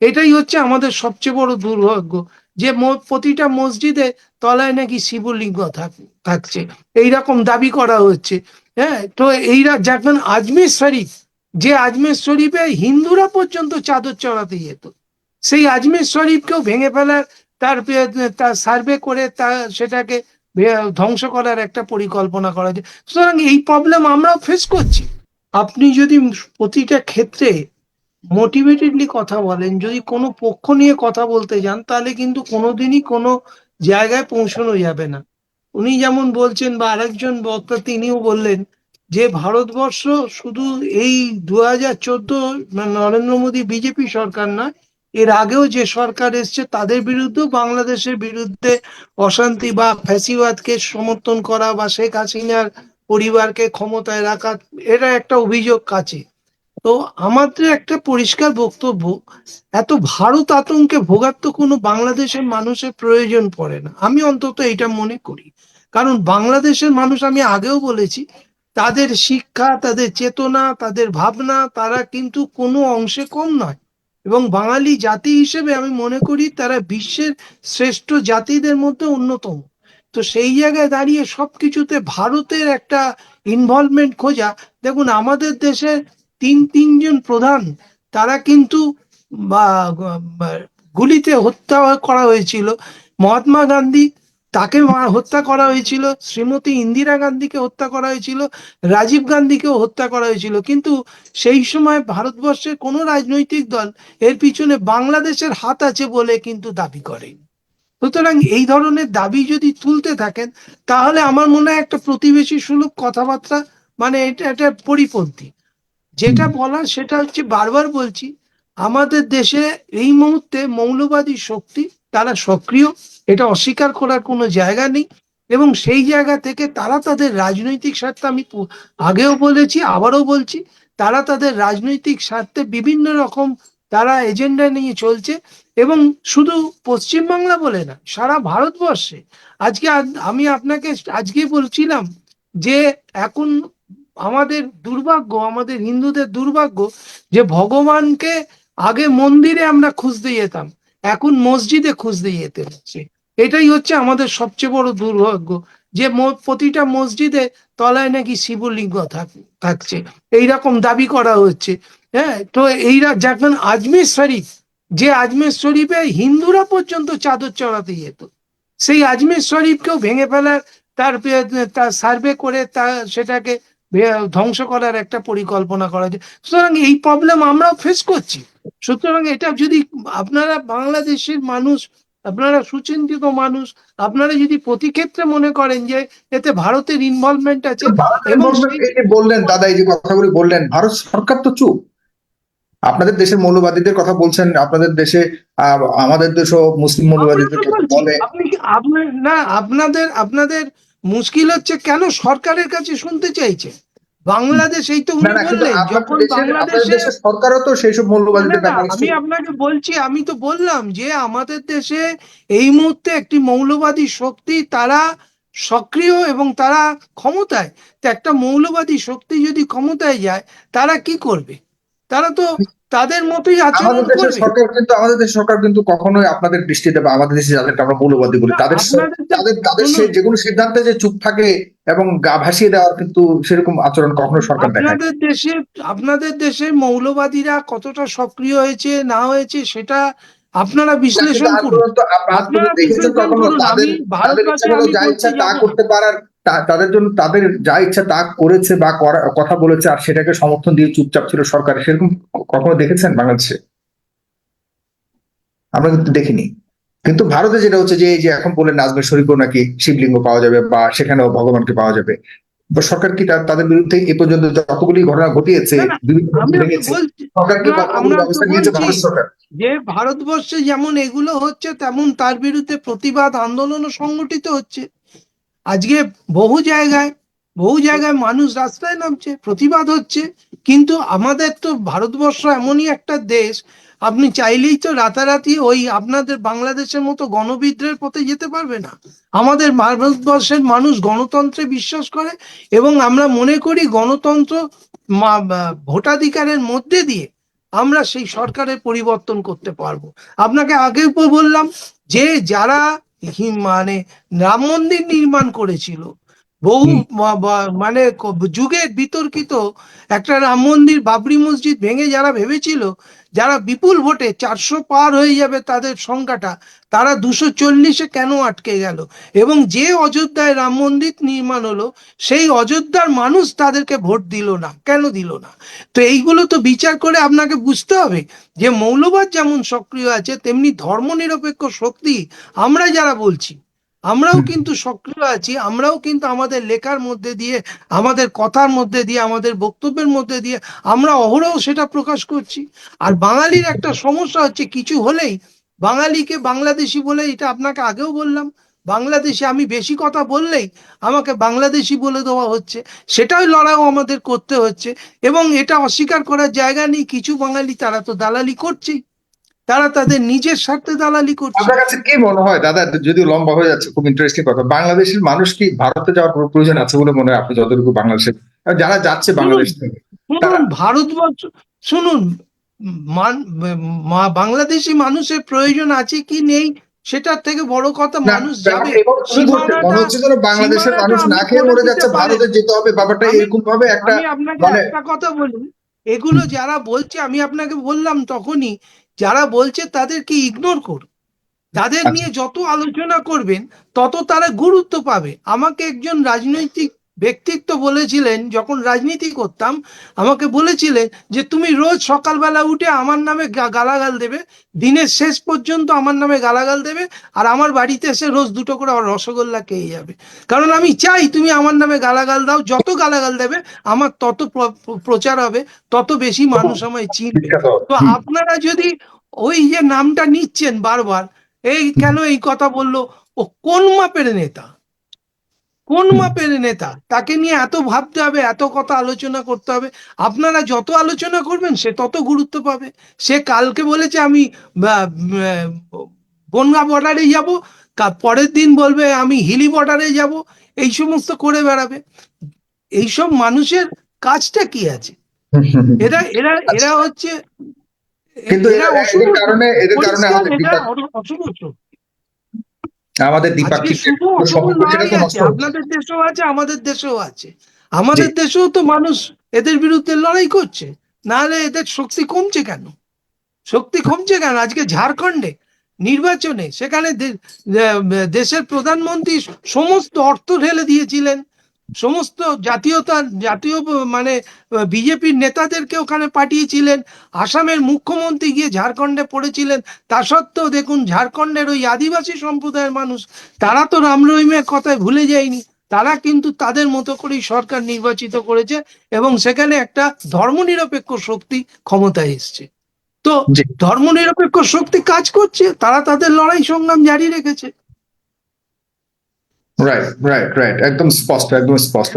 এটাই হচ্ছে আমাদের সবচেয়ে বড় দুর্ভাগ্য যে প্রতিটা মসজিদে তলায় নাকি শিবলিঙ্গ থাক- থাকছে। এইরকম দাবি করা হচ্ছে। হ্যাঁ তো এইরা যখন আজমের শরীফ, যে আজমের শরীফে হিন্দুরা পর্যন্ত চাদর চড়াতে যেত। সেই আজমের শরীফকেও ভেঙে ফেলার, তার তার সার্ভে করে তা, সেটাকে ধ্বংস করার একটা পরিকল্পনা করা যায় সুতরাং এই প্রবলেম আমরাও ফেস করছি। আপনি যদি প্রতিটা ক্ষেত্রে মোটিভেটেডলি কথা বলেন, যদি কোনো পক্ষ নিয়ে কথা বলতে যান, তাহলে কিন্তু কোনোদিনই কোনো জায়গায় পৌঁছানো যাবে না। উনি যেমন বলছেন বা আরেকজন বক্তা তিনিও বললেন যে, ভারতবর্ষ শুধু এই দু হাজার চোদ্দ নরেন্দ্র মোদী বিজেপি সরকার না এর আগেও যে সরকার এসছে তাদের বিরুদ্ধেও বাংলাদেশের বিরুদ্ধে অশান্তি বা ফ্যাসিবাদকে সমর্থন করা বা শেখ হাসিনার পরিবারকে ক্ষমতায় রাখা, এটা একটা অভিযোগ কাছে। তো আমাদের একটা পরিষ্কার বক্তব্য, এত ভারত আতঙ্কে ভোগার তো কোনো বাংলাদেশের মানুষের প্রয়োজন পড়ে না। আমি অন্তত এটা মনে করি। কারণ বাংলাদেশের মানুষ, আমি আগেও বলেছি, তাদের শিক্ষা, তাদের চেতনা, তাদের ভাবনা, তারা কিন্তু কোনো অংশে কম নয়। এবং বাঙালি জাতি হিসেবে আমি মনে করি তারা বিশ্বের শ্রেষ্ঠ জাতিদের মধ্যে অন্যতম। তো সেই জায়গায় দাঁড়িয়ে সবকিছুতে ভারতের একটা ইনভলভমেন্ট খোঁজা, দেখুন, আমাদের দেশের তিন তিনজন প্রধান, তারা কিন্তু গুলিতে হত্যা করা হয়েছিল। মহাত্মা গান্ধী তাকে হত্যা করা হয়েছিল। শ্রীমতী ইন্দিরা গান্ধীকে হত্যা করা হয়েছিল। রাজীব গান্ধীকেও হত্যা করা হয়েছিল। কিন্তু সেই সময় ভারতবর্ষের কোনো রাজনৈতিক দল এর পিছনে বাংলাদেশের হাত আছে বলে কিন্তু দাবি করেনি সুতরাং এই ধরনের দাবি যদি তুলতে থাকেন, তাহলে আমার মনে হয় একটা প্রতিবেশী সুলভ কথাবার্তা মানে এটা একটা পরিপন্থী। যেটা বলার সেটা হচ্ছে বারবার বলছি, আমাদের দেশে এই মুহূর্তে মৌলবাদী শক্তি তারা সক্রিয়, এটা অস্বীকার করার কোনো জায়গা নেই এবং সেই জায়গা থেকে তারা তাদের রাজনৈতিক স্বার্থে, আমি আগেও বলেছি, আবারও বলছি, তারা তাদের রাজনৈতিক স্বার্থে বিভিন্ন রকম তারা এজেন্ডা নিয়ে চলছে এবং শুধু পশ্চিমবাংলা বলে না, সারা ভারতবর্ষে। আজকে আমি আপনাকে আজকে বলছিলাম যে এখন আমাদের দুর্ভাগ্য, আমাদের হিন্দুদের দুর্ভাগ্য যে ভগবানকে আগে মন্দিরে আমরা খুঁজতে যেতাম, এখন মসজিদে খুঁজতে যেতে হচ্ছে। এটাই হচ্ছে আমাদের সবচেয়ে বড় দুর্ভাগ্য যে প্রতিটা মসজিদে তলায় নাকি শিবলিঙ্গ থাক- থাকছে। এইরকম দাবি করা হচ্ছে। হ্যাঁ তো এইরা যখন আজমের শরীফ, যে আজমের শরীফে হিন্দুরা পর্যন্ত চাদর চড়াতে যেত, সেই আজমের শরীফকেও ভেঙে ফেলার তার তার সার্ভে করে তা, সেটাকে ধ্বংস করার একটা পরিকল্পনা করা যায় সুতরাং এই প্রবলেম আমরাও ফেস করছি। সুতরাং এটা যদি আপনারা বাংলাদেশের মানুষ আপনারা সুচিন্তিত মানুষ আপনারা যদি প্রতি ক্ষেত্রে মনে করেন যে এতে ভারতের ইনভলভমেন্ট আছে এবং বললেন দাদা এই যে কথাগুলি বললেন ভারত সরকার তো চুপ। আপনাদের দেশের মৌলবাদীদের কথা বলছেন আপনাদের দেশে আমাদের দেশও মুসলিম মৌলবাদীদের বলে। না আপনাদের আপনাদের মুশকিল হচ্ছে কেন সরকারের কাছে শুনতে চাইছে বাংলাদেশ এই তো না উনি বললেন যখন বাংলাদেশে সরকারও তো সেই সব মৌলবাদীদের আমি আপনাকে বলছি আমি তো বললাম যে আমাদের দেশে এই মুহূর্তে একটি মৌলবাদী শক্তি তারা সক্রিয় এবং তারা ক্ষমতায়। তো একটা মৌলবাদী শক্তি যদি ক্ষমতায় যায় তারা কি করবে? তারা তো তাদের মতোই আচরণ করবে। সরকার কিন্তু আমাদের দেশের সরকার কিন্তু কখনোই আপনাদের দৃষ্টিতে বা আমাদের দেশে যাদেরকে আমরা মৌলবাদী বলি তাদের তাদের তাদের কোনো- সে- যে কোনো সিদ্ধান্তে যে চুপ থাকে এবং গা ভাসিয়ে দেওয়ার কিন্তু সেরকম আচরণ কখনো সরকার আপনাদের দেশে আপনাদের দেশে মৌলবাদীরা কতটা সক্রিয় হয়েছে না হয়েছে সেটা আপনারা বিশ্লেষণ করুন। তো করতে পারার তাদের জন্য তাদের যা ইচ্ছা তা করেছে বা কথা বলেছে আর সেটাকে সমর্থন দিয়ে চুপচাপ ছিল সরকার সেরকম কখনো দেখেছেন বাংলাদেশে? আমরা কিন্তু দেখিনি। কিন্তু ভারতে যেটা হচ্ছে যে এই যে এখন বললেন আজমের শরীফও নাকি শিবলিঙ্গ পাওয়া যাবে বা সেখানেও ভগবানকে পাওয়া যাবে। সরকার কি তাদের বিরুদ্ধে এ পর্যন্ত যতগুলি ঘটনা ঘটিয়েছে যে ভারতবর্ষে যেমন এগুলো হচ্ছে তেমন তার বিরুদ্ধে প্রতিবাদ আন্দোলনও সংগঠিত হচ্ছে। আজকে বহু জায়গায় বহু জায়গায় মানুষ রাস্তায় নামছে প্রতিবাদ হচ্ছে। কিন্তু আমাদের তো ভারতবর্ষ এমনই একটা দেশ আপনি চাইলেই তো রাতারাতি ওই আপনাদের বাংলাদেশের মতো গণবিদ্রোহের পথে যেতে পারবে না। আমাদের ভারতবর্ষের মানুষ গণতন্ত্রে বিশ্বাস করে এবং আমরা মনে করি গণতন্ত্র ভোটাধিকারের মধ্যে দিয়ে আমরা সেই সরকারের পরিবর্তন করতে পারব। আপনাকে আগেও ব- বললাম যে যারা মানে রাম মন্দির নির্মাণ করেছিল বহু মানে যুগে বিতর্কিত একটা রাম মন্দির বাবরি মসজিদ ভেঙে যারা ভেবেছিল যারা বিপুল ভোটে চারশো পার হয়ে যাবে তাদের সংখ্যাটা তারা দুশো চল্লিশে কেন আটকে গেল? এবং যে অযোধ্যায় রাম মন্দির নির্মাণ হলো সেই অযোধ্যার মানুষ তাদেরকে ভোট দিল না। কেন দিল না? তো এইগুলো তো বিচার করে আপনাকে বুঝতে হবে যে মৌলবাদ যেমন সক্রিয় আছে তেমনি ধর্মনিরপেক্ষ শক্তি আমরা যারা বলছি আমরাও কিন্তু সক্রিয় আছি আমরাও কিন্তু আমাদের লেখার মধ্যে দিয়ে আমাদের কথার মধ্যে দিয়ে আমাদের বক্তব্যের মধ্যে দিয়ে আমরা অহরহ সেটা প্রকাশ করছি। আর বাঙালির একটা সমস্যা হচ্ছে কিছু হলেই বাঙালিকে বাংলাদেশি বলে এটা আপনাকে আগেও বললাম বাংলাদেশে আমি বেশি কথা বললেই আমাকে বাংলাদেশি বলে দেওয়া হচ্ছে সেটাই লড়াও আমাদের করতে হচ্ছে এবং এটা অস্বীকার করার জায়গা নেই কিছু বাঙালি তারা তো দালালি করছেই। তারা তাদের নিজের স্বার্থে দালালি করছে। আপনার কাছে কি মনে হয়? দাদা যদিও লম্বা হয়ে যাচ্ছে খুব ইন্টারেস্টিং কথা। বাংলাদেশের মানুষ কি ভারতে যাওয়ার প্রয়োজন আছে বলে মনে হয়? আপনি যতটুকু বাংলাদেশে যারা যাচ্ছে বাংলাদেশ থেকে শুনুন ভারতবর্ষ শুনুন মান- বাংলাদেশি মানুষের প্রয়োজন আছে কি নেই সেটার থেকে বড় কথা মানুষ যাবে। মনে হচ্ছে যেন বাংলাদেশের মানুষ না খেয়ে মরে যাচ্ছে। ভারতে যেতে হবে ব্যাপারটা এরকম ভাবে একটা আমি আপনাকে মানে- একটা কথা বলি। এগুলো যারা বলছে আমি আপনাকে বললাম তখনই যারা বলছে তাদেরকে ইগনোর কর তাদের আচ্ছা। নিয়ে যত আলোচনা করবেন তত তারা গুরুত্ব পাবে আমাকে একজন রাজনৈতিক ব্যক্তিত্ব বলেছিলেন যখন রাজনীতি করতাম আমাকে বলেছিলেন যে তুমি রোজ সকালবেলা উঠে আমার নামে গালাগাল দেবে দিনের শেষ পর্যন্ত আমার নামে গালাগাল দেবে আর আমার বাড়িতে এসে রোজ দুটো করে রসগোল্লা খেয়ে যাবে। কারণ আমি চাই তুমি আমার নামে গালাগাল দাও যত গালাগাল দেবে আমার তত প্রচার হবে তত বেশি মানুষ আমায় চিনবে। তো আপনারা যদি ওই যে নামটা নিচ্ছেন বারবার এই কেন এই কথা বলল ও কোন মাপের নেতা? কোন মাপের নেতা? তাকে নিয়ে এত ভাবতে হবে এত কথা আলোচনা করতে হবে। আপনারা যত আলোচনা করবেন সে তত গুরুত্ব পাবে। সে কালকে বলেছে আমি বনগা বর্ডারে যাব। পরের দিন বলবে আমি হিলি বর্ডারে যাব। এই সমস্ত করে বেড়াবে। এইসব মানুষের কাজটা কি আছে। এরা এরা এরা হচ্ছে কিন্তু এরা কারণে এদের কারণে অশুভ। আমাদের দ্বিপাক্ষিক তো নষ্ট আপনাদের দেশেও আছে আমাদের দেশেও আছে। আমাদের দেশেও তো মানুষ এদের বিরুদ্ধে লড়াই করছে নাহলে এদের শক্তি কমছে কেন? শক্তি কমছে কেন? আজকে ঝাড়খণ্ডে নির্বাচনে সেখানে দেশের প্রধানমন্ত্রী সমস্ত অর্থ ঢেলে দিয়েছিলেন। সমস্ত জাতীয়তা জাতীয় মানে বিজেপির নেতাদেরকে ওখানে পাঠিয়েছিলেন আসামের মুখ্যমন্ত্রী গিয়ে ঝাড়খণ্ডে পড়েছিলেন তা সত্ত্বেও দেখুন ঝাড়খণ্ডের ওই আদিবাসী সম্প্রদায়ের মানুষ তারা তো রাম রহিমের কথায় ভুলে যায়নি তারা কিন্তু তাদের মতো করেই সরকার নির্বাচিত করেছে এবং সেখানে একটা ধর্মনিরপেক্ষ শক্তি ক্ষমতায় এসছে তো। ধর্মনিরপেক্ষ শক্তি কাজ করছে তারা তাদের লড়াই সংগ্রাম জারি রেখেছে রাইট রাইট রাইট একদম স্পষ্ট একদম স্পষ্ট